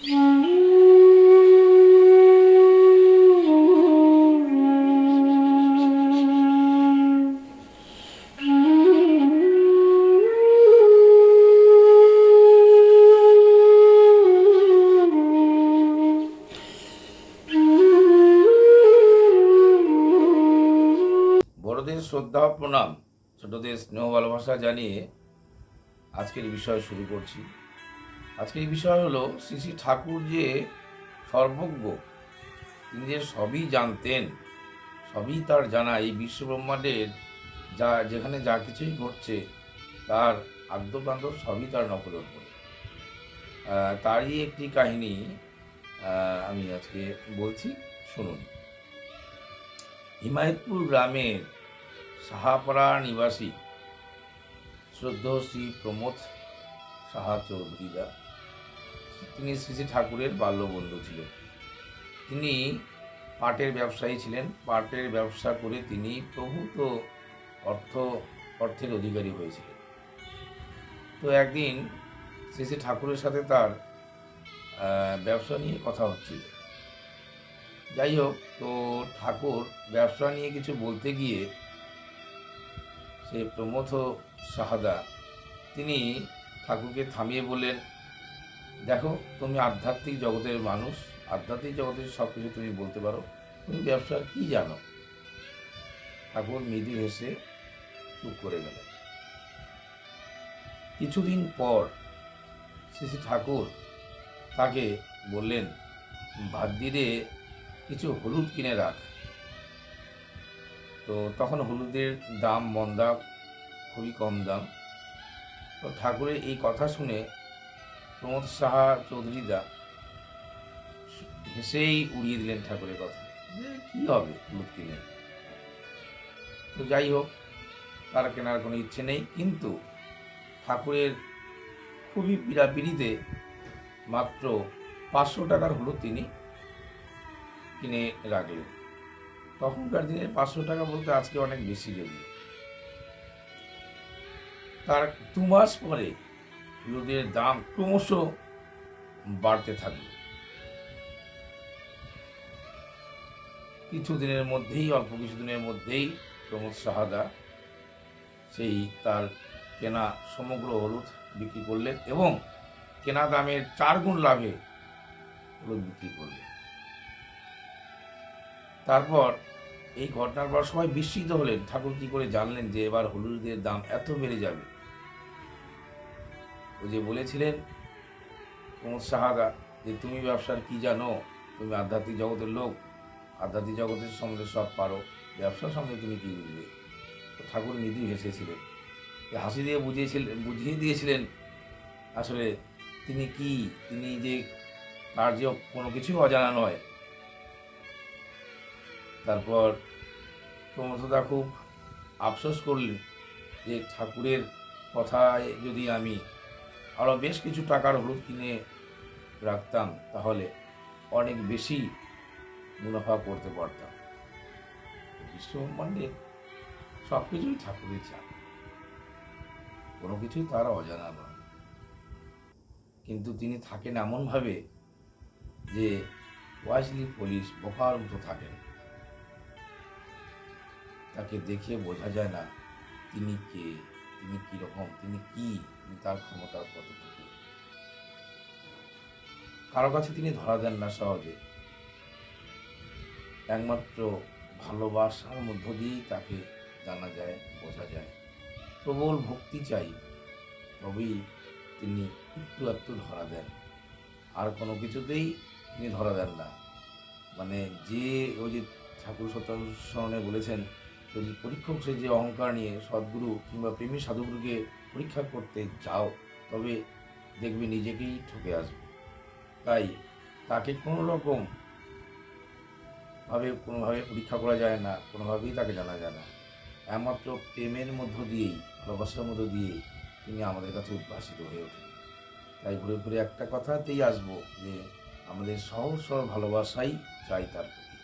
বড়দের শ্রদ্ধা প্রণাম ছোটদের স্নেহ ভালোবাসা জানিয়ে আজকের বিষয় শুরু করছি। আজকের বিষয় হলো শ্রী শ্রী ঠাকুর যে সর্বজ্ঞ, তিনি যে সবই জানতেন, সবই তার জানা, এই বিশ্বব্রহ্মাণ্ডের যা, যেখানে যা কিছুই ঘটছে, তার আদ্যপ্রান্ত সবই তার নকল তারই একটি কাহিনী আমি আজকে বলছি, শুনুন। হিমায়তপুর গ্রামের সাহাপাড়া নিবাসী শ্রদ্ধ শ্রী প্রমোদ সাহা চৌধুরীরা তিনি শ্রী শ্রী ঠাকুরের বাল্যবন্ধু ছিলেন। তিনি পাটের ব্যবসায়ী ছিলেন। পাটের ব্যবসা করে তিনি প্রভূত অর্থ, অর্থের অধিকারী হয়েছিলেন। তো একদিন শ্রী শ্রী ঠাকুরের সাথে তার ব্যবসা নিয়ে কথা হচ্ছিল। যাই হোক, তো ঠাকুর ব্যবসা নিয়ে কিছু বলতে গিয়ে সে প্রমথ সাহাদা, তিনি ঠাকুরকে থামিয়ে বললেন দেখো, তুমি আধ্যাত্মিক জগতের মানুষ, আধ্যাত্মিক জগতের সব কিছু তুমি বলতে পারো, তুমি ব্যবসার কি জানো? ঠাকুর মৃদু হেসে চুপ করে গেলেন। কিছুদিন পর শ্রী ঠাকুর তাকে বললেন, ভাগ্যিরে, কিছু হলুদ কিনে রাখ। তো তখন হলুদের দাম, মন্দা খুবই কম দাম। তো ঠাকুরের এই কথা শুনে প্রমোদ সাহা চৌধুরীদা হেসেই উড়িয়ে দিলেন ঠাকুরের কথা। কী হবে? হলুদ কিনে তো যাই হোক, তার কেনার কোনো ইচ্ছে নেই, কিন্তু ঠাকুরের খুবই পীড়াপিড়িতে মাত্র পাঁচশো টাকার হলুদ তিনি কিনে রাখলেন। তখনকার দিনে পাঁচশো টাকা বলতে আজকে অনেক বেশি যদি তার দু মাস পরে হলুদের দাম ক্রমশ বাড়তে থাকবে। কিছুদিনের মধ্যেই, অল্প কিছুদিনের মধ্যেই প্রমোদ সাহাদা সেই তার কেনা সমগ্র হলুদ বিক্রি করলেন এবং কেনা দামের চার গুণ লাভে হলুদ বিক্রি করলেন। তারপর এই ঘটনার পর সবাই বিস্মিত হলেন। ঠাকুর কি করে জানলেন যে এবার হলুদের দাম এত বেড়ে যাবে? ও যে বলেছিলেন প্রমোদ সাহাদা যে তুমি ব্যবসার কি জানো? তুমি আধ্যাত্মিক জগতের লোক। আধ্যাত্মিক জগতের সম্বন্ধে সব পারো। ব্যবসার সম্বন্ধে তুমি কি বুঝবে? তো ঠাকুর মৃদু হেসেছিলেন। হাসি দিয়ে বুঝিয়েছিলেন বুঝিয়ে দিয়েছিলেন আসলে তিনি কি? তিনি যে তার যে কোনো কিছুই অজানা নয়। তারপর প্রমথদা খুব আফসোস করলেন যে ঠাকুরের কথায় যদি আমি আরও বেশ কিছু টাকার হলুদ কিনে রাখতাম, তাহলে অনেক বেশি মুনাফা করতে পারতাম। বিশ্বব্রহ্মাণ্ডে সব কিছুই ঠাকুরের চান কোনো কিছুই তার অজানা নয়। কিন্তু তিনি থাকেন এমনভাবে যে ওয়াইসলি পুলিশ বোকার মতো থাকেন। তাকে দেখে বোঝা যায় না, তিনি কে? তিনি কীরকম? তিনি কি? তিনি তার ক্ষমতা কতটুকু? কারও কাছে তিনি ধরা দেন না সহজে। একমাত্র ভালোবাসার মধ্য দিয়েই তাকে জানা যায়, বোঝা যায়। প্রবল ভক্তি চাই, তবেই তিনি একটু একটু ধরা দেন। আর কোনো কিছুতেই তিনি ধরা দেন না। মানে যে ওই যে ঠাকুর সত্যানুসরণে বলেছেন, যদি পরীক্ষক সে যে অহংকার নিয়ে সদ্গুরু কিংবা প্রেমী সাধুগুরুকে পরীক্ষা করতে যাও, তবে দেখবে নিজেকেই ঠকে আসবে। তাই তাকে কোনো রকম ভাবে, কোনোভাবে পরীক্ষা করা যায় না, কোনোভাবেই তাকে জানা যায় না। একমাত্র প্রেমের মধ্য দিয়েই, ভালোবাসার মধ্য দিয়েই তিনি আমাদের কাছে উদ্ভাসিত হয়ে ওঠেন। তাই ঘুরে ঘুরে একটা কথাতেই আসব যে, আমাদের সহজ সরল ভালোবাসাই চাই তার প্রতি।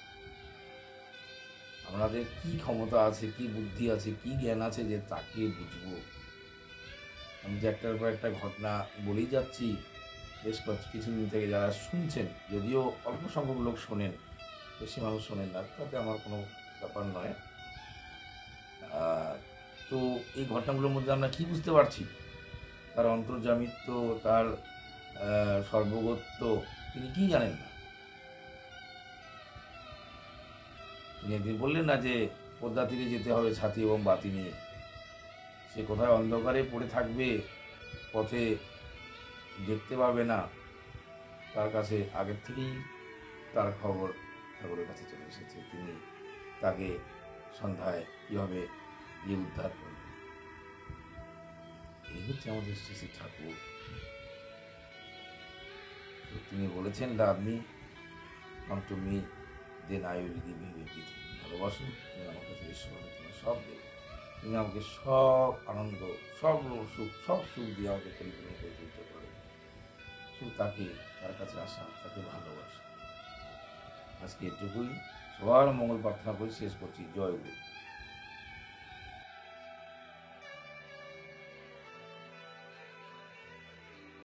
আমাদের কি ক্ষমতা আছে, কি বুদ্ধি আছে, কি জ্ঞান আছে যে তাকে বুঝব? আমি যে একটার পর একটা ঘটনা বলেই যাচ্ছি বেশ কিছুদিন থেকে যারা শুনছেন যদিও অল্প সংখ্যক লোক শোনেন বেশি মানুষ শোনেন না তাতে আমার কোনো ব্যাপার নয়। তো এই ঘটনাগুলোর মধ্যে আমরা কি বুঝতে পারছি? তার অন্তর্জামিত্ব তার আহ, সর্বগত্য তিনি কি জানেন না? তিনি একদিন বললেন না যে পদ্মা তীরে যেতে হবে ছাতি এবং বাতি নিয়ে। সে কোথায় অন্ধকারে পড়ে থাকবে, পথে দেখতে পাবে না। তার কাছে আগের থেকেই তার খবর ঠাকুরের কাছে চলে এসেছে। তিনি তাকে সন্ধ্যায় কীভাবে গিয়ে উদ্ধার করবে এই হচ্ছে আমাদের শ্রী শ্রী ঠাকুর। তিনি বলেছেন love me come to me then I will give you তুমি আমার কাছে এসে বলে তুমি সব দেবে। তুমি আমাকে সব আনন্দ, সব সুখ সব সুখ দিয়ে আমাকে পরিপূর্ণ করে তুলতে পারে শুধু তাকে, তার কাছে আসা, তাকে ভালোবাসা। আজকে এটুকুই সবার মঙ্গল প্রার্থনা করে শেষ করছি। জয় গুরু।